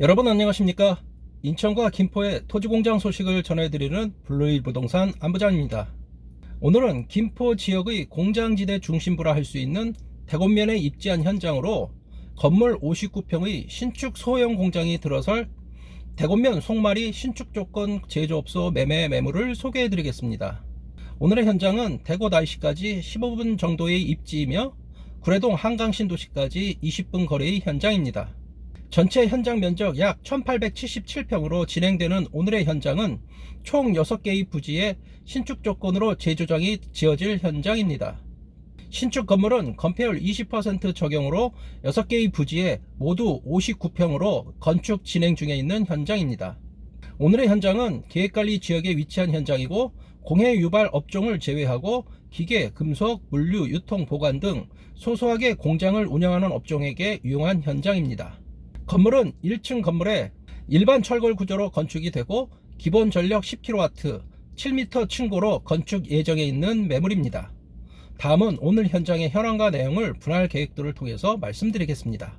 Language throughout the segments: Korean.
여러분 안녕하십니까? 인천과 김포의 토지공장 소식을 전해드리는 블루일 부동산 안부장입니다. 오늘은 김포 지역의 공장지대 중심부라 할 수 있는 대곡면에 입지한 현장으로 건물 59평의 신축 소형 공장이 들어설 대곡면 송마리 신축 조건 제조업소 매매 매물을 소개해 드리겠습니다. 오늘의 현장은 대구 날씨까지 15분 정도의 입지이며 구례동 한강 신도시까지 20분 거리의 현장입니다. 전체 현장 면적 약 1877평으로 진행되는 오늘의 현장은 총 6개의 부지에 신축 조건으로 재조정이 지어질 현장입니다. 신축 건물은 건폐율 20% 적용으로 6개의 부지에 모두 59평으로 건축 진행 중에 있는 현장입니다. 오늘의 현장은 계획관리 지역에 위치한 현장이고 공해 유발 업종을 제외하고 기계, 금속, 물류, 유통, 보관 등 소소하게 공장을 운영하는 업종에게 유용한 현장입니다. 건물은 1층 건물에 일반 철골 구조로 건축이 되고 기본 전력 10kW, 7m 층고로 건축 예정에 있는 매물입니다. 다음은 오늘 현장의 현황과 내용을 분할 계획도를 통해서 말씀드리겠습니다.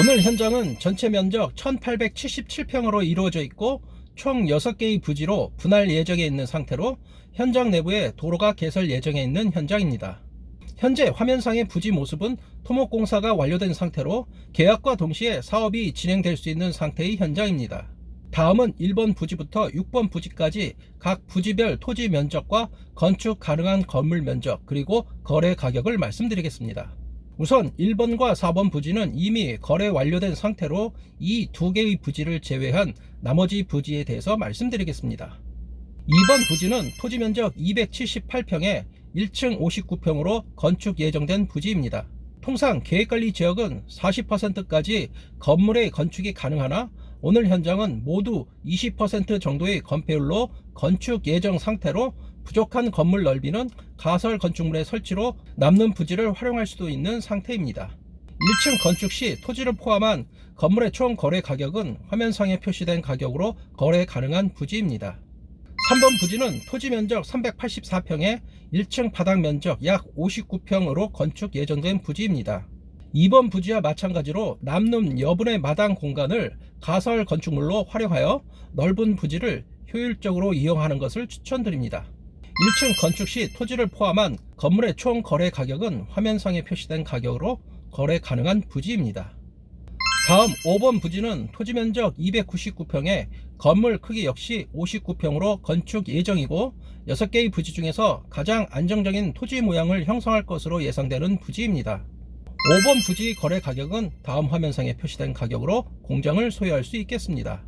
오늘 현장은 전체 면적 1877평으로 이루어져 있고 총 6개의 부지로 분할 예정에 있는 상태로 현장 내부에 도로가 개설 예정에 있는 현장입니다. 현재 화면상의 부지 모습은 토목공사가 완료된 상태로 계약과 동시에 사업이 진행될 수 있는 상태의 현장입니다. 다음은 1번 부지부터 6번 부지까지 각 부지별 토지 면적과 건축 가능한 건물 면적 그리고 거래 가격을 말씀드리겠습니다. 우선 1번과 4번 부지는 이미 거래 완료된 상태로 이 두 개의 부지를 제외한 나머지 부지에 대해서 말씀드리겠습니다. 2번 부지는 토지 면적 278평에 1층 59평으로 건축 예정된 부지입니다. 통상 계획관리 지역은 40%까지 건물의 건축이 가능하나 오늘 현장은 모두 20% 정도의 건폐율로 건축 예정 상태로 부족한 건물 넓이는 가설 건축물의 설치로 남는 부지를 활용할 수도 있는 상태입니다. 1층 건축 시 토지를 포함한 건물의 총 거래 가격은 화면상에 표시된 가격으로 거래 가능한 부지입니다. 3번 부지는 토지 면적 384평에 1층 바닥 면적 약 59평으로 건축 예정된 부지입니다. 2번 부지와 마찬가지로 남는 여분의 마당 공간을 가설 건축물로 활용하여 넓은 부지를 효율적으로 이용하는 것을 추천드립니다. 1층 건축 시 토지를 포함한 건물의 총 거래 가격은 화면상에 표시된 가격으로 거래 가능한 부지입니다. 다음 5번 부지는 토지 면적 299평에 건물 크기 역시 59평으로 건축 예정이고 6개의 부지 중에서 가장 안정적인 토지 모양을 형성할 것으로 예상되는 부지입니다. 5번 부지 거래 가격은 다음 화면상에 표시된 가격으로 공장을 소유할 수 있겠습니다.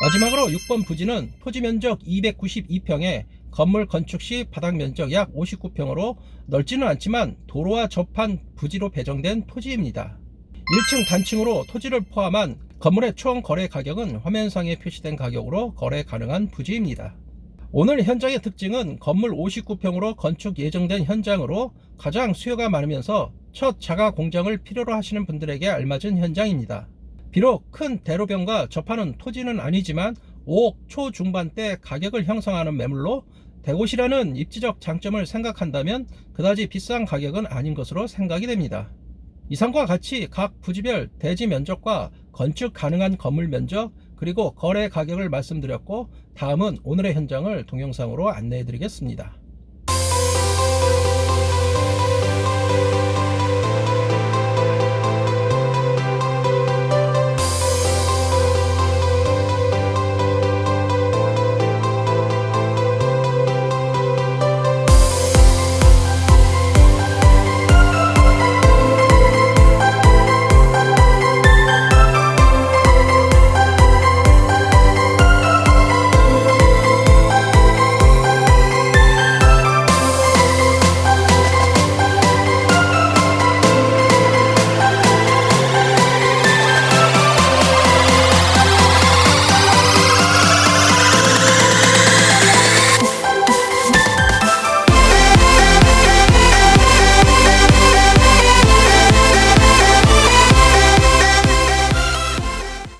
마지막으로 6번 부지는 토지 면적 292평에 건물 건축 시 바닥 면적 약 59평으로 넓지는 않지만 도로와 접한 부지로 배정된 토지입니다. 1층 단층으로 토지를 포함한 건물의 총 거래 가격은 화면상에 표시된 가격으로 거래 가능한 부지입니다. 오늘 현장의 특징은 건물 59평으로 건축 예정된 현장으로 가장 수요가 많으면서 첫 자가 공장을 필요로 하시는 분들에게 알맞은 현장입니다. 비록 큰 대로변과 접하는 토지는 아니지만 5억 초중반대 가격을 형성하는 매물로 대곳이라는 입지적 장점을 생각한다면 그다지 비싼 가격은 아닌 것으로 생각이 됩니다. 이상과 같이 각 부지별 대지 면적과 건축 가능한 건물 면적 그리고 거래 가격을 말씀드렸고 다음은 오늘의 현장을 동영상으로 안내해 드리겠습니다.